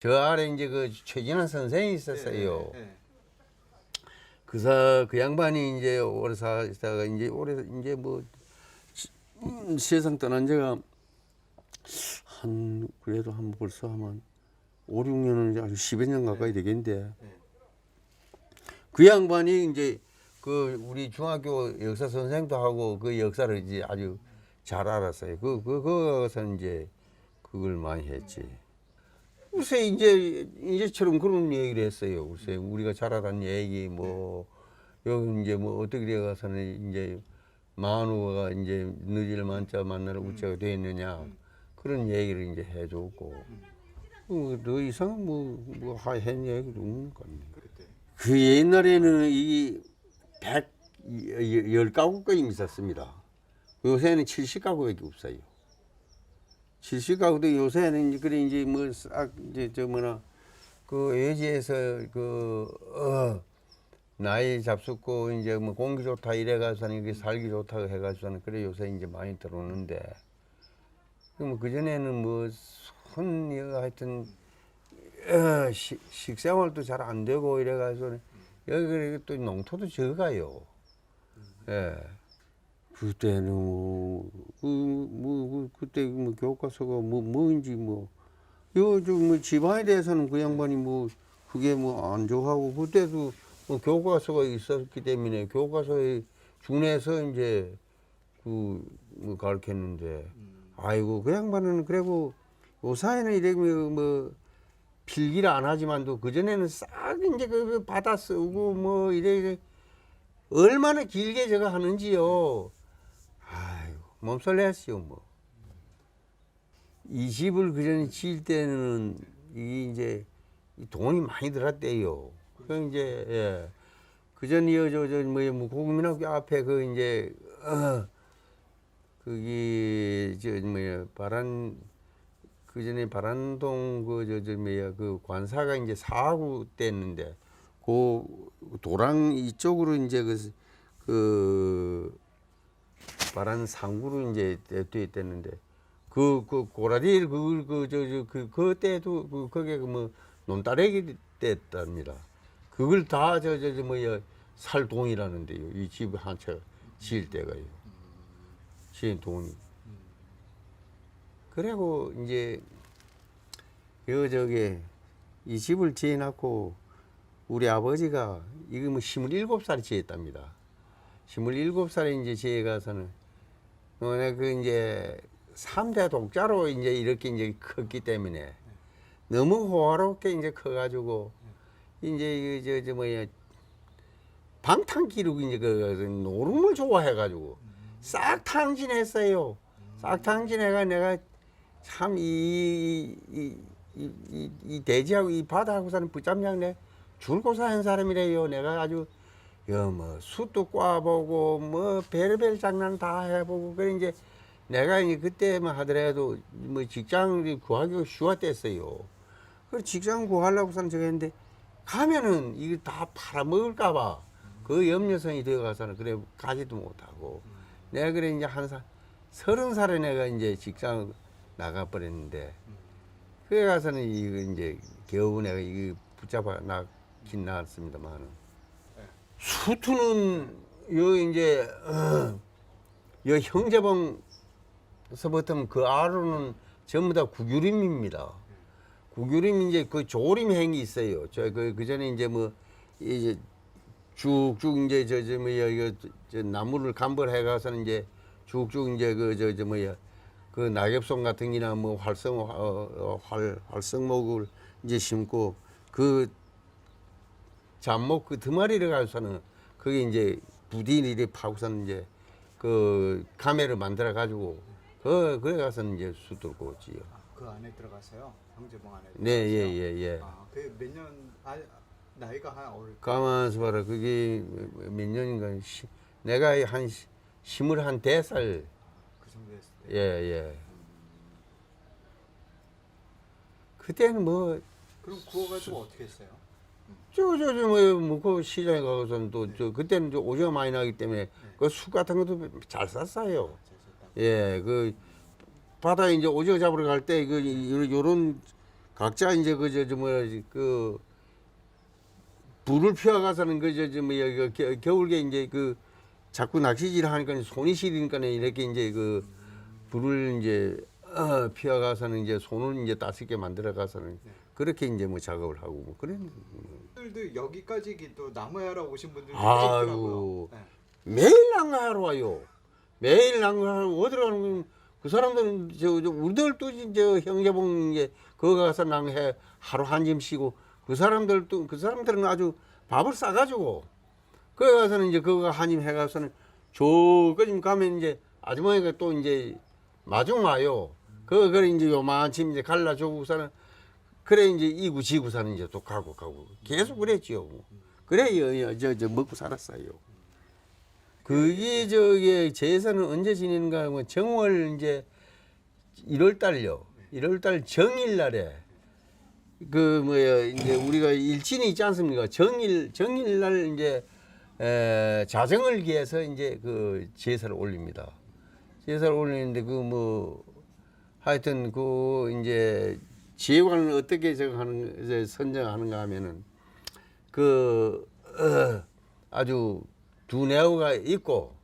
저 아래 이제 그 최진환 선생이 있었어요. 네, 네, 네. 그사 그 양반이 이제 오래 사다가 이제 오래 이제 뭐 시- 음, 세상 떠난 지가 한 그래도 한 벌써 한 5, 6년은 이제 아주 10여 년 가까이 되겠는데 그 양반이 이제 그 우리 중학교 역사 선생도 하고 그 역사를 이제 아주 잘 알았어요. 그, 그, 그거서 이제 그걸 많이 했지. 글쎄 이제 이제처럼 그런 얘기를 했어요. 글쎄 우리가 자라던 얘기 뭐 여기 이제 뭐 어떻게 돼 가서는 이제 만우가 이제 늦을 만자 만나러 우자가 됐느냐 그런 얘기를 이제 해줬고 어, 더 이상 뭐뭐 하한 얘기도 없는 거 아니에요. 그때. 그 옛날에는 이백 열 가구까지 있었습니다. 요새는 70가구밖에 없어요. 70가구도 요새는 이제 그래 이제 뭐싹 이제 저 뭐나 그 외지에서 그 어, 나이 잡숫고 이제 뭐 공기 좋다 이래 가서는 이게 살기 좋다고 해가지고는 그래 요새 이제 많이 들어오는데 그뭐 전에는 뭐손 하여튼 어, 식, 식생활도 잘 안 되고 이래가지고 여기 또 농토도 적어요. 예. 그때는 뭐, 그, 뭐, 그, 그때 뭐 교과서가 뭐, 뭐인지 뭐, 요즘 뭐 집안에 대해서는 그 양반이 뭐, 그게 뭐 안 좋아하고, 그때도 뭐 교과서가 있었기 때문에 교과서에 준해서 이제 그, 뭐 가르쳤는데, 아이고, 그 양반은 그래고 요사이는 이래면 뭐, 필기를 안 하지만도 그전에는 싹 이제 그 받아 쓰고 뭐 이래, 이래 얼마나 길게 저거 하는지요. 몸살 냈어요, 뭐. 이 집을 그전에 지을 때는 이게 이제 이 돈이 많이 들었대요. 그 이제, 예. 그전이요, 저, 저, 뭐야, 뭐, 국민학교 앞에 그 이제, 어, 그게, 저, 뭐야, 바란, 그 전에 바란동 그, 저, 저, 뭐야, 그 관사가 이제 사구 때였는데, 그 도랑 이쪽으로 이제 그, 그, 바란 상구로 이제 돼 있댔는데 그, 그 고라니 그, 그, 저, 저, 그, 그 때도 그, 거기에 그뭐 논다래기 때답니다. 그걸 다 저, 저, 저, 뭐야, 살 돈이라는데요. 이 집 한 채 지을 때가요. 지은 돈이. 그리고 이제, 요, 저기, 이 집을 지어놨고, 우리 아버지가 이거 뭐 27살에 지었답니다. 27살에 이제 지에 가서는, 어, 그 이제, 삼대 독자로 이제 이렇게 이제 컸기 때문에 너무 호화롭게 이제 커가지고, 이제, 그, 저, 저, 뭐야, 방탕기록 이제 그, 그 노름을 좋아해가지고, 싹 탕진했어요. 싹 탕진해가 내가 참 이, 이, 이, 이, 이 대지하고 이 바다하고서는 붙잡냐 내 줄고 사는 사람이래요. 내가 아주 여 뭐 숯도 꽈보고 뭐 별별 장난 다 해보고 그래 이제 내가 이제 그때만 하더라도 뭐 직장을 구하기가 쉬웠댔어요. 그 직장 구하려고서는 저기 했는데 가면은 이거 다 팔아먹을까봐 그 염려성이 들어가서는 그래 가지도 못하고 내가 그래 이제 한 살 서른 살에 내가 이제 직장 나가버렸는데 그래 가서는 이거 이제 겨우 내가 이거 붙잡아 나긴 나왔습니다만은 수투는 요 이제 어, 요 형제봉서부터 그 아로는 전부 다 구규림입니다. 구규림 이제 그 조림 행이 있어요. 저그 그 전에 이제 뭐 이제 쭉쭉 이제 저저 뭐야 이거 저, 저 나무를 감벌해 가서는 이제 쭉쭉 이제 그 저저 뭐야 그 낙엽송 같은 기나 뭐 활성 어, 어, 활 활성목을 이제 심고 그 잡목 그 드마리를 가서는 그게 이제 부디를 이렇게 파고선 이제 그 가메를 만들어 가지고 그 그래 가서는 이제 수 들고 오지요. 아, 그 안에 들어가서요. 형제봉 안에. 네, 예? 예, 예. 아, 그몇 년, 아, 나이가 한 올. 가만서 봐라 그게 몇 년인가 시, 내가 한 시- 스물 한 대살 그 정도 됐을 때. 예 예. 그때는 뭐 그럼 구워가지고 어떻게 했어요? 저 저 저뭐 뭐, 시장에 가서는 또저 그때는 저 오징어 많이 나기 때문에 그 수 같은 것도 잘 쌌어요. 예, 그 바다에 이제 오징어 잡으러 갈 때 그 요런 각자 이제 그저뭐그 불을 피워가서는 그저뭐 여기 겨- 겨울에 이제 그 자꾸 낚시질 하니까 손이 시리니까 이렇게 이제 그 불을 이제 어, 피워가서는 이제 손을 이제 따숩게 만들어 가서는 그렇게 이제 뭐 작업을 하고 뭐 그런 분들도 여기까지 또 나무야라 오신 꽤 아이고. 있더라고요. 네. 매일 낭하러 와요. 매일 낭하러 어디로 가는 거그 사람들은 저, 저 우리들도 이제 형제봉 이제 거기 가서 낭해 하루 한 짐 쉬고 그 사람들도 그 사람들은 아주 밥을 싸가지고 거기 가서는 이제 그거 한짐 해가서는 저까지 가면 이제 아주머니가 또 이제 마중 와요. 그 그래 이제 요만침 이제 갈라주고서는 그래 이제 이구 지구 사는 이제 또 가고 가고 계속 그랬지요. 뭐. 그래 저저 먹고 살았어요. 그게 저기 제사는 언제 지내는가 하면 정월 이제 1월 달요. 1월 달 정일 날에 그 뭐야 이제 우리가 일진이 있지 않습니까? 정일 정일 날 이제 에, 자정을 기해서 이제 그 제사를 올립니다. 제사를 올리는데 그 뭐 하여튼 그 이제 지혜관을 어떻게 저거 하는 이제 선정하는가 하면은 그 어, 아주 두뇌가 있고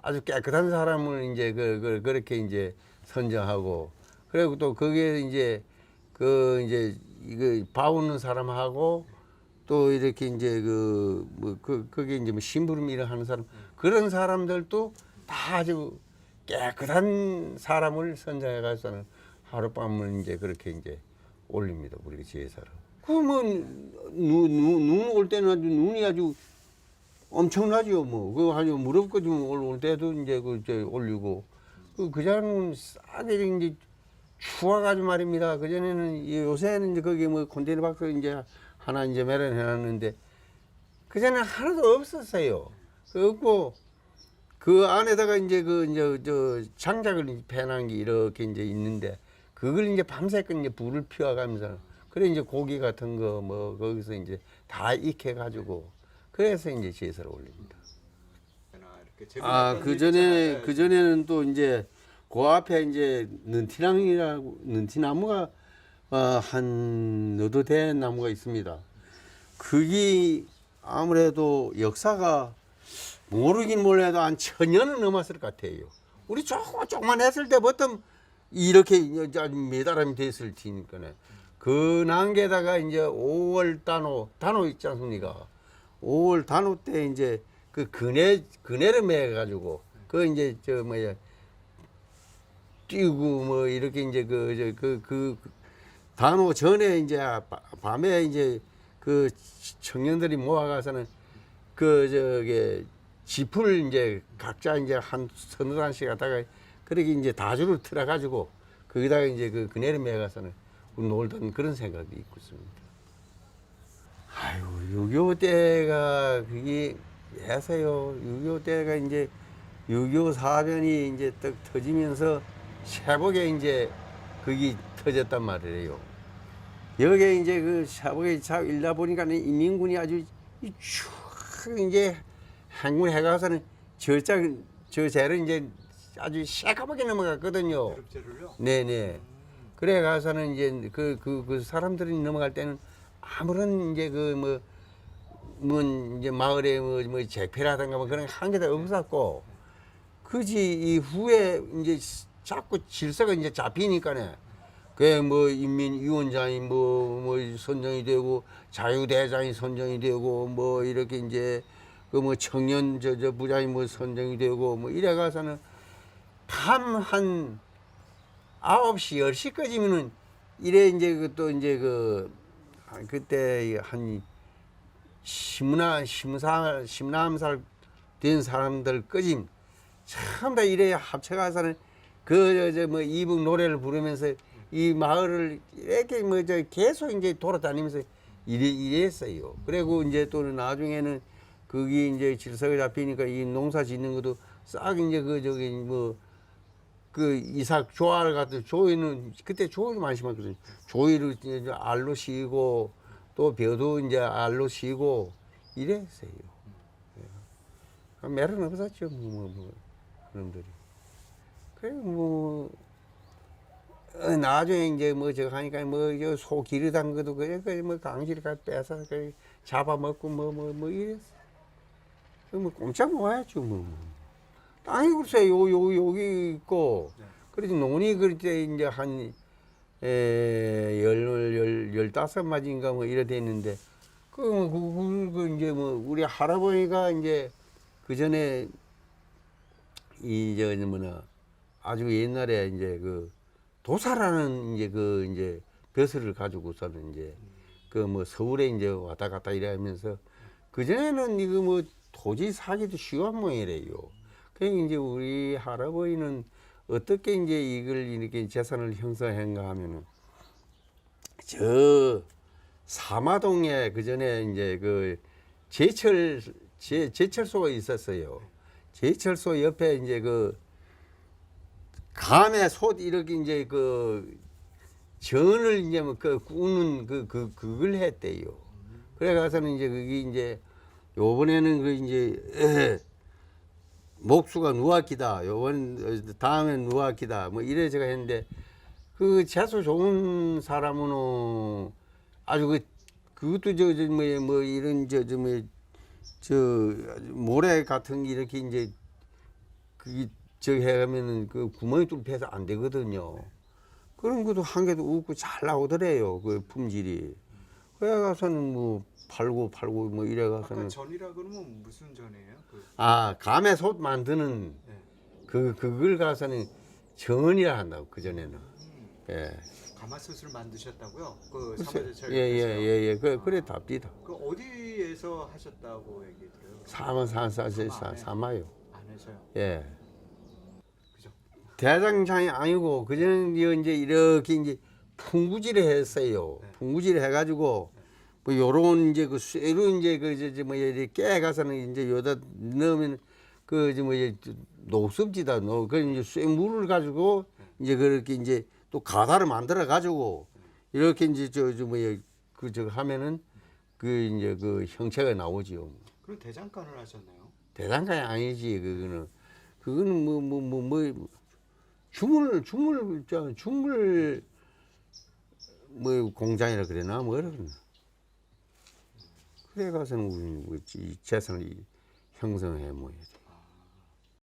아주 깨끗한 사람을 이제 그, 그 그렇게 이제 선정하고 그리고 또 거기에 이제 그 이제 이거 봐오는 사람하고 또 이렇게 이제 그 뭐 그 그게 이제 뭐 심부름 일을 하는 사람 그런 사람들도 다 아주 깨끗한 사람을 선정해 가서는 하룻밤을 이제 그렇게 이제 올립니다 우리 제사를. 그뭐눈눈 올 때는 아주 눈이 아주 엄청나죠 뭐. 그 아주 무릎 끄지 올올 때도 이제 그 이제 올리고 그 그전은 싸게 이제 추워가지고 말입니다. 그 전에는 요새는 이제 거기 뭐 컨테이너 박스 이제 하나 이제 매련해 놨는데 그 전에 하나도 없었어요. 그 없고 그 안에다가 이제 그 이제 저 장작을 패놓은 게 이렇게 이제 있는데 그걸 이제 밤새껏 이제 불을 피워가면서 그래 이제 고기 같은 거 뭐 거기서 이제 다 익혀 가지고 그래서 이제 제사를 올립니다. 재미났던 아, 그 전에. 그 전에는 또 이제 그 앞에 이제 는티나무라고 는티나무가 어, 한 너도 된 나무가 있습니다. 그게 아무래도 역사가 모르긴 몰라도 한 천년은 넘었을 것 같아요. 우리 조금 조금만 했을 때부터 이렇게 이제 아주 메다람이 됐을 테니까네. 그 난게다가 이제 5월 단오 단오 있지 않습니까? 5월 단오 때 이제 그 그네 그네를 매 가지고 그 이제 저 뭐야 뛰고 뭐 이렇게 이제 그 그그 단오 전에 이제 바- 밤에 이제 그 청년들이 모아가서는 그 저기 지풀 이제 각자 이제 한 서너 단씩 갖다가 그렇게 이제 다주를 틀어 가지고 거기다가 이제 그 그네를 매 가서는 놀던 그런 생각이 있고 있습니다. 아유, 6.25 때가 그게 예세요. 6.25 때가 이제 6.25 사변이 이제 딱 터지면서 세복에 이제 그게 터졌단 말이에요. 여기에 이제 그 세복에 차 일다 보니까 인민군이 아주 이쭉 이제 행군해 가서는 저짝 저 재를 이제 아주 새까맣게 넘어갔거든요. 네네. 그래 가서는 이제 그 그 그 사람들이 넘어갈 때는 아무런 이제 그 뭐 뭐 이제 마을에 뭐, 뭐 재패라든가 뭐 그런 한 개도 없었고 그지 이후에 이제 자꾸 질서가 이제 잡히니까네 그뭐 인민위원장이 뭐 뭐 선정이 되고 자유대장이 선정이 되고 뭐 이렇게 이제 그 뭐 청년 저 저 부장이 뭐 선정이 되고 뭐 이래 가서는 밤한 아홉 시열 시까지면은 이래 이제 그또 이제 그 아, 그때 한 심나 심사 심남살 된 사람들까지 전부 다 이래 합쳐가서는 그저뭐 이북 노래를 부르면서 이 마을을 이렇게 뭐 저 계속 이제 돌아다니면서 이래 이랬어요. 그리고 이제 또 나중에는 그게 이제 질서가 잡히니까 이 농사 짓는 것도 싹 이제 그 저기 뭐 그 이삭 조알 같은 조이는 그때 조이 많이 심었거든요. 조이를 이제 알로 씌고 또 벼도 이제 알로 씌고 이랬어요. 예. 매는 없었죠. 뭐, 뭐, 뭐 그놈들이. 그래 뭐 어, 나중에 이제 뭐 저 하니까 뭐저소 기르단 것도 그래 그뭐 강지를 가 빼서 그 잡아먹고 뭐 뭐 뭐 이랬어. 그뭐 꼼짝 못하죠 뭐. 땅이 글쎄 요, 요, 여기 있고 네. 그래서 논이 그때 이제 한 에, 열, 열, 열다섯 마디인가 뭐 이래 됐는데 그, 그, 그, 그 이제 뭐 우리 할아버지가 이제 그 전에 이저 뭐나 아주 옛날에 이제 그 도사라는 이제 그 이제 벼슬을 가지고서는 이제 그 뭐 서울에 이제 왔다 갔다 이러면서 그 전에는 이거 뭐 토지 사기도 쉬운 모양이래요. 그래 이제 우리 할아버지는 어떻게 이제 이걸 이렇게 재산을 형성한가 하면은 저 사마동에 그 전에 이제 그 제철 제, 제철소가 있었어요. 제철소 옆에 이제 그 감에 솥 이렇게 이제 그 전을 이제 뭐그 구는 그, 그 그걸 했대요. 그래 가서는 이제 그게 이제 요번에는 그 이제 에, 목수가 누아키다. 요번 다음엔 누아키다. 뭐 이래 제가 했는데 그 재수 좋은 사람은 아주 그 그것도 저저뭐 뭐 이런 저저뭐저 모래 같은 게 이렇게 이제 그게 저 해가면은 그 구멍이 뚫려서 안 되거든요. 그런 것도 한 개도 없고 잘 나오더래요. 그 품질이. 그래 가서는 뭐 팔고 팔고 뭐 이래 아까 가서는 전이라 그러면 무슨 전이에요? 그, 아 감에 솥 만드는 네. 그 그걸 가서는 정은이라 한다고 그 전에는 음, 예 가마솥을 만드셨다고요? 그 사마제철 예, 예, 예, 예. 그, 그래, 답디다. 그 어디에서 하셨다고 얘기 들어요? 사마, 사, 사, 사, 사마 사, 안에? 사마요. 안에서요. 예. 그죠? 대장장이 아니고, 그전에 이제 이렇게 이제 풍구질을 했어요. 네. 풍구질을 해가지고, 뭐, 요런 이제 그 쇠로 이제 그, 저, 저, 뭐, 이렇게 깨가서는 이제 여기다 넣으면 그, 저, 뭐, 이제 녹습지다. 노, 그 이제 쇠물을 가지고 이제 그렇게 이제 또 가다를 만들어 가지고 이렇게 이제 저, 저, 뭐, 그, 저 하면은 그 이제 그 형체가 나오지요. 그럼 대장간을 하셨나요? 대단가이 아니지 그거는 그거는 뭐 뭐 뭐 뭐 주물 주물 저 주물 뭐 공장이라 그래나 뭐 그러나 그래 가서는 우리 뭐이 재산을 형성해 모야 돼.